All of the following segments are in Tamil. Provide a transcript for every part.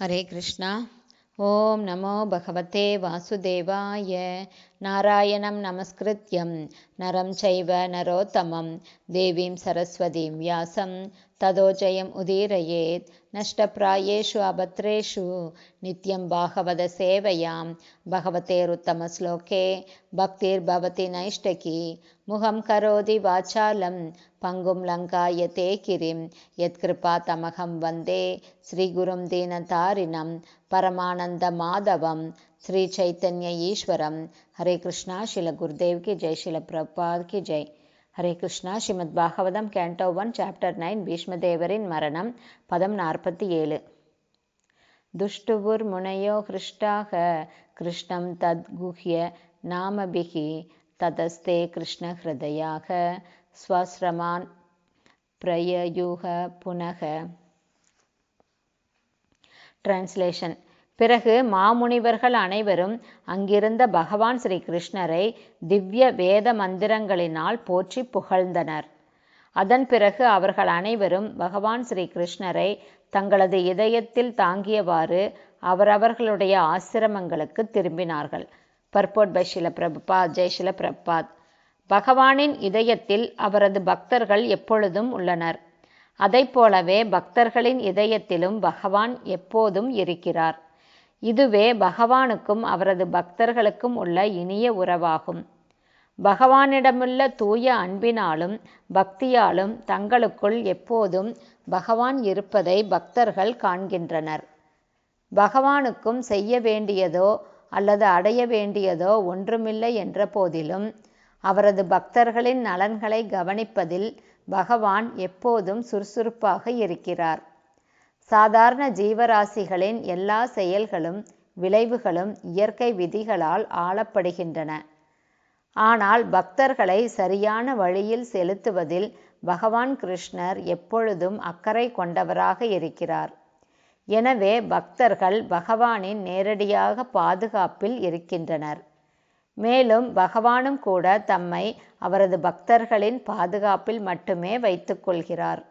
हरे कृष्णा। ॐ नमो भगवते वासुदेवाय नारायणं नमस्कृत्यं नरं चैव नरोत्तमं देवीं सरस्वतीं व्यासं ततो जयम् उदीरयेत् नष्टप्रायेषु अभद्रेषु नित्यं भागवतसेवयां भगवतेरुत्तमश्लोके भक्तिर्भवति नैष्टकी मुखं करोति वाचालं पङ्गुं लङ्कायते गिरिं यत्कृपातमहं वन्दे श्रीगुरुं दीनतारिणं परमानन्दमाधवं ஸ்ரீ చైతన్య ఈశ్వరం హరే కృష్ణ శిల గురుదేవ్కి జై శిల ప్రపాద్కి జై Hare Krishna Srimad Bhagavatam canto one chapter nine பீஷ்மதேவரின் மரணம் பதம் நாற்பத்தி ஏழு துஷ்டுபுர் முனையோ ஹிருஷ்டாக கிருஷ்ணம் தத்குஹ்ய நாமபிகி ததஸ்தே கிருஷ்ண ஹிருதயாக ஸ்வஸ்ரமான் பிரயயூக புனக டிரான்ஸ்லேஷன் பிறகு மாமுனிவர்கள் அனைவரும் அங்கிருந்த பகவான் ஸ்ரீ கிருஷ்ணரை திவ்ய வேத மந்திரங்களினால் போற்றி புகழ்ந்தனர். அதன் பிறகு அவர்கள் அனைவரும் பகவான் ஸ்ரீ கிருஷ்ணரை தங்களது இதயத்தில் தாங்கியவாறு அவரவர்களுடைய ஆசிரமங்களுக்கு திரும்பினார்கள். Purport by Srila Prabhupada Prabhupada. பகவானின் இதயத்தில் அவரது பக்தர்கள் எப்பொழுதும் உள்ளனர். அதைப் போலவே பக்தர்களின் இதயத்திலும் பகவான் எப்போதும் இருக்கிறார். இதுவே பகவானுக்கும் அவரது பக்தர்களுக்கும் உள்ள இனிய உறவாகும். பகவானிடமுள்ள தூய அன்பினாலும் பக்தியாலும் தங்களுக்குள் எப்போதும் பகவான் இருப்பதை பக்தர்கள் காண்கின்றனர். பகவானுக்கும் செய்ய வேண்டியதோ அல்லது அடைய வேண்டியதோ ஒன்றுமில்லை என்ற போதிலும் அவரது பக்தர்களின் நலன்களை கவனிப்பதில் பகவான் எப்போதும் சுறுசுறுப்பாக இருக்கிறார். சாதாரண ஜீவராசிகளின் எல்லா செயல்களும் விளைவுகளும் இயற்கை விதிகளால் ஆளப்படுகின்றன. ஆனால் பக்தர்களை சரியான வழியில் செலுத்துவதில் பகவான் கிருஷ்ணர் எப்பொழுதும் அக்கறை கொண்டவராக இருக்கிறார். எனவே பக்தர்கள் பகவானின் நேரடியாக பாதுகாப்பில் இருக்கின்றனர். மேலும் பகவானும் கூட தம்மை அவரது பக்தர்களின் பாதுகாப்பில் மட்டுமே வைத்துக்கொள்கிறார்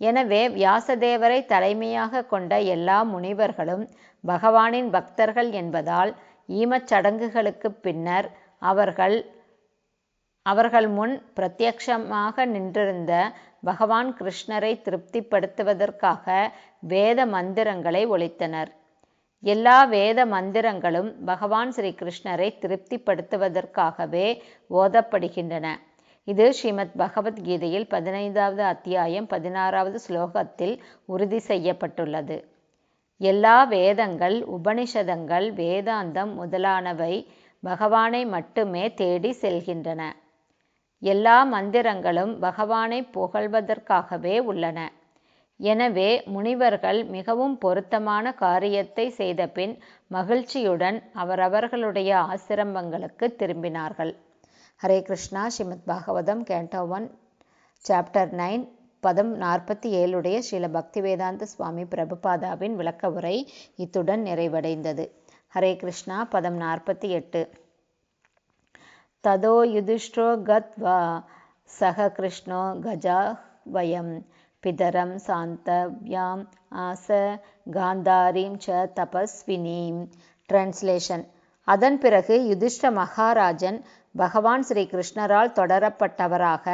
எனவே வியாசதேவரை தலைமையாக கொண்ட எல்லா முனிவர்களும் பகவானின் பக்தர்கள் என்பதால் ஈமச்சடங்குகளுக்கு பின்னர் அவர்கள் அவர்கள் முன் பிரத்யக்ஷமாக நின்றிருந்த பகவான் கிருஷ்ணரை திருப்திப்படுத்துவதற்காக வேத மந்திரங்களை ஒழித்தனர் எல்லா வேத மந்திரங்களும் பகவான் ஸ்ரீ கிருஷ்ணரை திருப்திப்படுத்துவதற்காகவே ஓதப்படுகின்றன. இது ஸ்ரீமத் பகவத்கீதையில் பதினைந்தாவது அத்தியாயம் பதினாறாவது ஸ்லோகத்தில் உறுதி செய்யப்பட்டுள்ளது. எல்லா வேதங்கள் உபனிஷதங்கள் வேதாந்தம் முதலானவை பகவானை மட்டுமே தேடி செல்கின்றன. எல்லா மந்திரங்களும் பகவானை புகழ்வதற்காகவே உள்ளன. எனவே முனிவர்கள் மிகவும் பொருத்தமான காரியத்தை செய்தபின் மகிழ்ச்சியுடன் அவரவர்களுடைய ஆசிரமங்களுக்கு திரும்பினார்கள். Hare Krishna Srimad Bhagavatam canto one chapter nine பதம் நாற்பத்தி ஏழுடைய ஸ்ரீல பக்திவேதாந்த சுவாமி பிரபுபாதாவின் விளக்க உரை இத்துடன் நிறைவடைந்தது. ஹரே கிருஷ்ணா பதம் நாற்பத்தி எட்டு ததோ யுதிஷ்டோ கத்வா சக கிருஷ்ணோ கஜா வயம் பிதரம் சாந்தவ்யாம் ஆச காந்தாரீம் ச தபஸ்வினீம். டிரான்ஸ்லேஷன் அதன் பிறகு யுதிஷ்ட மகாராஜன் பகவான் ஸ்ரீ கிருஷ்ணரால் தொடரப்பட்டவராக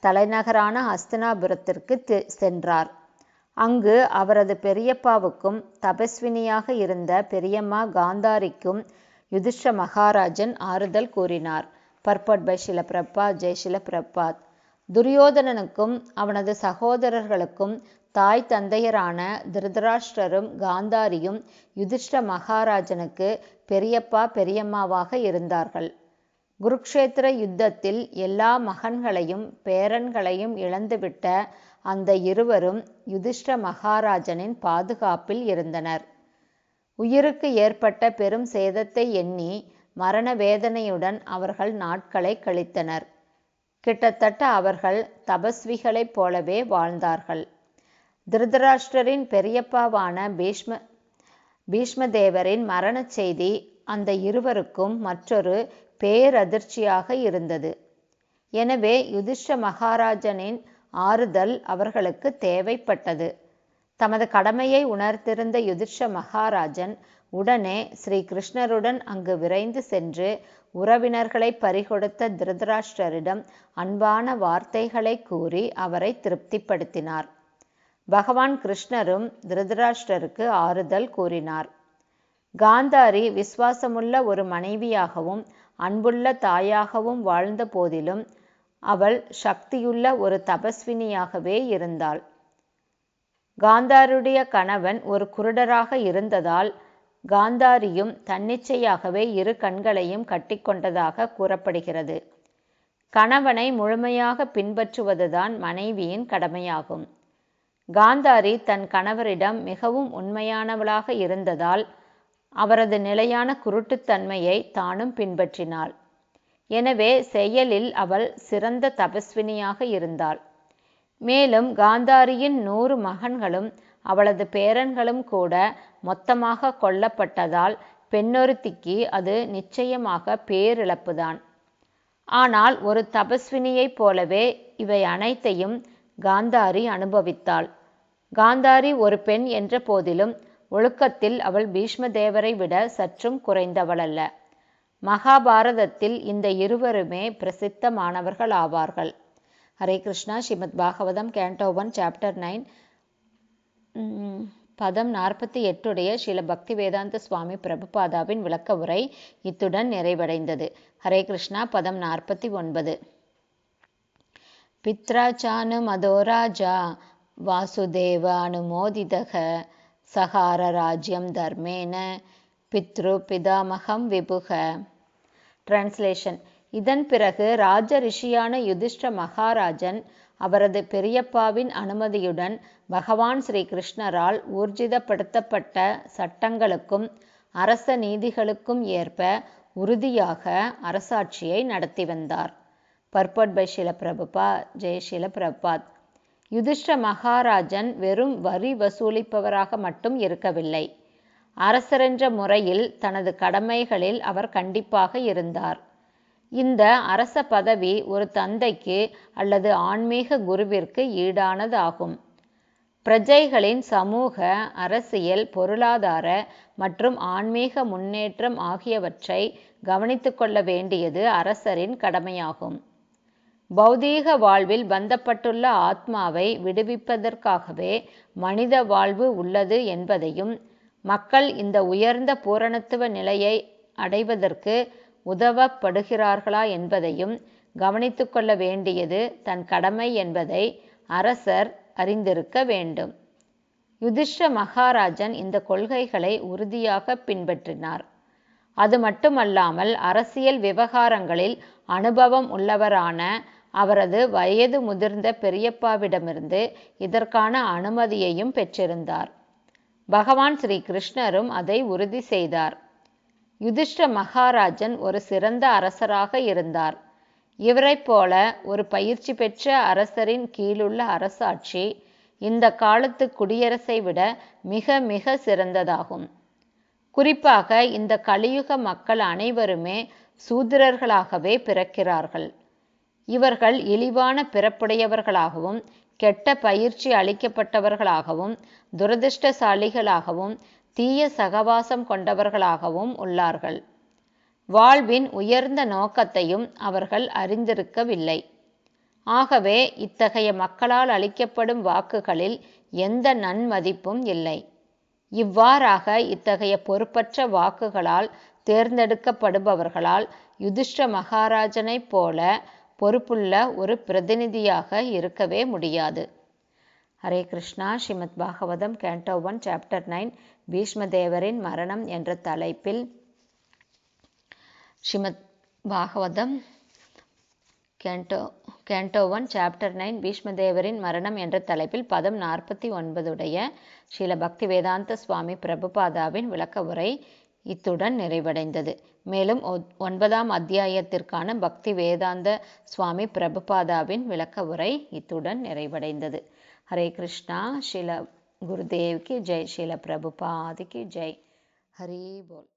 தலைநகரான ஹஸ்தினாபுரத்திற்கு சென்றார். அங்கு அவரது பெரியப்பாவுக்கும் தபஸ்வினியாக இருந்த பெரியம்மா காந்தாரிக்கும் யுதிஷ்ட மகாராஜன் ஆறுதல் கூறினார். பர்பட் பை ஷில பிரபா ஜெய் ஷில பிரபாத் துரியோதனனுக்கும் அவனது சகோதரர்களுக்கும் தாய் தந்தையரான திருதராஷ்டரும் காந்தாரியும் யுதிஷ்ட மகாராஜனுக்கு பெரியப்பா பெரியம்மாவாக இருந்தார்கள். குருக்ஷேத்திர யுத்தத்தில் எல்லா மகன்களையும் பேரன்களையும் இழந்துவிட்ட அந்த இருவரும் யுதிஷ்ட மகாராஜனின் பாதுகாப்பில் இருந்தனர். உயிருக்கு ஏற்பட்ட பெரும் சேதத்தை எண்ணி மரண வேதனையுடன் அவர்கள் நாட்களை கழித்தனர். கிட்டத்தட்ட அவர்கள் தபஸ்விகளைப் போலவே வாழ்ந்தார்கள். திருதராஷ்டரின் பெரியப்பாவான பீஷ்ம பீஷ்மதேவரின் மரணச் செய்தி அந்த இருவருக்கும் மற்றொரு பேரதிர்ச்சியாக இருந்தது. எனவே யுதிஷ்ட மகாராஜனின் ஆறுதல் அவர்களுக்கு தேவைப்பட்டது. தமது கடமையை உணர்த்திருந்த யுதிஷ்ட மகாராஜன் உடனே ஸ்ரீ கிருஷ்ணருடன் அங்கு விரைந்து சென்று உறவினர்களை பறிகொடுத்த திருதராஷ்டிரரிடம் அன்பான வார்த்தைகளை கூறி அவரை திருப்திப்படுத்தினார். பகவான் கிருஷ்ணரும் திருதராஷ்டிரருக்கு ஆறுதல் கூறினார். காந்தாரி விசுவாசமுள்ள ஒரு மனைவியாகவும் அன்புள்ள தாயாகவும் வாழ்ந்த போதிலும் அவள் சக்தியுள்ள ஒரு தபஸ்வினியாகவே இருந்தாள். காந்தாருடைய கணவன் ஒரு குருடராக இருந்ததால் காந்தாரியும் தன்னிச்சையாகவே இரு கண்களையும் கட்டிக்கொண்டதாக கூறப்படுகிறது. கணவனை முழுமையாக பின்பற்றுவதுதான் மனைவியின் கடமையாகும். காந்தாரி தன் கணவரிடம் மிகவும் உண்மையானவளாக இருந்ததால் அவரது நிலையான குருட்டுத்தன்மையை தானும் பின்பற்றினாள். எனவே செயலில் அவள் சிறந்த தபஸ்வினியாக இருந்தாள். மேலும் காந்தாரியின் நூறு மகன்களும் அவளது பேரன்களும் கூட மொத்தமாக கொல்லப்பட்டதால் பெண்ணொருத்திக்கு அது நிச்சயமாக பேரிழப்புதான். ஆனால் ஒரு தபஸ்வினியைப் போலவே இவை அனைத்தையும் காந்தாரி அனுபவித்தாள். காந்தாரி ஒரு பெண் என்ற போதிலும் ஒழுக்கத்தில் அவள் பீஷ்மதேவரை விட சற்றும் குறைந்தவளல்ல. மகாபாரதத்தில் இந்த இருவருமே பிரசித்தமானவர்கள் ஆவார்கள் Hare Krishna Srimad Bhagavatam canto one chapter nine பதம் நாற்பத்தி எட்டுடைய ஸ்ரீல பக்தி வேதாந்த சுவாமி பிரபுபாதாவின் விளக்க உரை இத்துடன் நிறைவடைந்தது. ஹரே கிருஷ்ணா பதம் நாற்பத்தி ஒன்பது. பித்ராச்சானு மதோராஜா வாசுதேவ அனுமோதிதக சகார ராஜ்யம் தர்மேன பித்ரு பிதாமகம் விபுக. டிரான்ஸ்லேஷன் இதன் பிறகு ராஜ ரிஷியான யுதிஷ்ட மகாராஜன் அவரது பெரியப்பாவின் அனுமதியுடன் பகவான் ஸ்ரீ கிருஷ்ணரால் ஊர்ஜிதப்படுத்தப்பட்ட சட்டங்களுக்கும் அரச நீதிகளுக்கும் ஏற்ப உறுதியாக அரசாட்சியை நடத்தி வந்தார். பர்பட் பை ஷில பிரபுபா ஜெய் ஷில பிரபாத் யுதிஷ்ட மகாராஜன் வெறும் வரி வசூலிப்பவராக மட்டும் இருக்கவில்லை. அரசரென்ற முறையில் தனது கடமைகளில் அவர் கண்டிப்பாக இருந்தார். இந்த அரச பதவி ஒரு தந்தைக்கு அல்லது ஆன்மீக குருவிற்கு ஈடானதாகும். பிரஜைகளின் சமூக அரசியல் பொருளாதார மற்றும் ஆன்மீக முன்னேற்றம் ஆகியவற்றை கவனித்துக்கொள்ள வேண்டியது அரசரின் கடமையாகும். பௌதீக வாழ்வில் பந்தப்பட்டுள்ள ஆத்மாவை விடுவிப்பதற்காகவே மனித வாழ்வு உள்ளது என்பதையும் மக்கள் இந்த உயர்ந்த பூரணத்துவ நிலையை அடைவதற்கு உதவப்படுகிறார்களா என்பதையும் கவனித்து கொள்ள வேண்டியது தன் கடமை என்பதை அரசர் அறிந்திருக்க வேண்டும். யுதிஷ்ட மகாராஜன் இந்த கொள்கைகளை உறுதியாக பின்பற்றினார். அது மட்டுமல்லாமல் அரசியல் விவகாரங்களில் அனுபவம் உள்ளவரான அவரது வயது முதிர்ந்த பெரியப்பாவிடமிருந்து இதற்கான அனுமதியையும் பெற்றிருந்தார். பகவான் ஸ்ரீ கிருஷ்ணரும் அதை உறுதி செய்தார். யுதிஷ்ட மகாராஜன் ஒரு சிறந்த அரசராக இருந்தார். இவரைப் போல ஒரு பயிற்சி பெற்ற அரசரின் கீழுள்ள அரசாட்சி இந்த காலத்து குடியரசை விட மிக மிக சிறந்ததாகும். குறிப்பாக இந்த கலியுக மக்கள் அனைவருமே சூத்திரர்களாகவே பிறக்கிறார்கள். இவர்கள் இழிவான பிறப்புடையவர்களாகவும் கெட்ட பயிற்சி அளிக்கப்பட்டவர்களாகவும் துரதிருஷ்டசாலிகளாகவும் தீய சகவாசம் கொண்டவர்களாகவும் உள்ளார்கள். வாழ்வின் உயர்ந்த நோக்கத்தையும் அவர்கள் அறிந்திருக்கவில்லை. ஆகவே இத்தகைய மக்களால் அளிக்கப்படும் வாக்குகளில் எந்த நன்மதிப்பும் இல்லை. இவ்வாறாக இத்தகைய பொறுப்பற்ற வாக்குகளால் தேர்ந்தெடுக்கப்படுபவர்களால் யுதிஷ்ட மகாராஜனைப் போல பொறுப்புள்ள ஒரு பிரதிநிதியாக இருக்கவே முடியாது. Hare Krishna Srimad Bhagavatam canto one chapter nine பீஷ்மதேவரின் மரணம் என்ற தலைப்பில் Srimad Bhagavatam canto canto one chapter nine பீஷ்மதேவரின் மரணம் என்ற தலைப்பில் பதம் நாற்பத்தி ஒன்பதுடைய ஸ்ரீல பக்தி வேதாந்த சுவாமி பிரபுபாதாவின் விளக்க உரை இத்துடன் நிறைவடைந்தது. மேலும் ஒன்பதாம் அத்தியாயத்திற்கான பக்தி வேதாந்த சுவாமி பிரபுபாதாவின் விளக்க உரை இத்துடன் நிறைவடைந்தது. ஹரே கிருஷ்ணா. ஷில குருதேவ்க்கு ஜெய். ஷில பிரபுபாதிக்கு ஜெய். ஹரி போல்.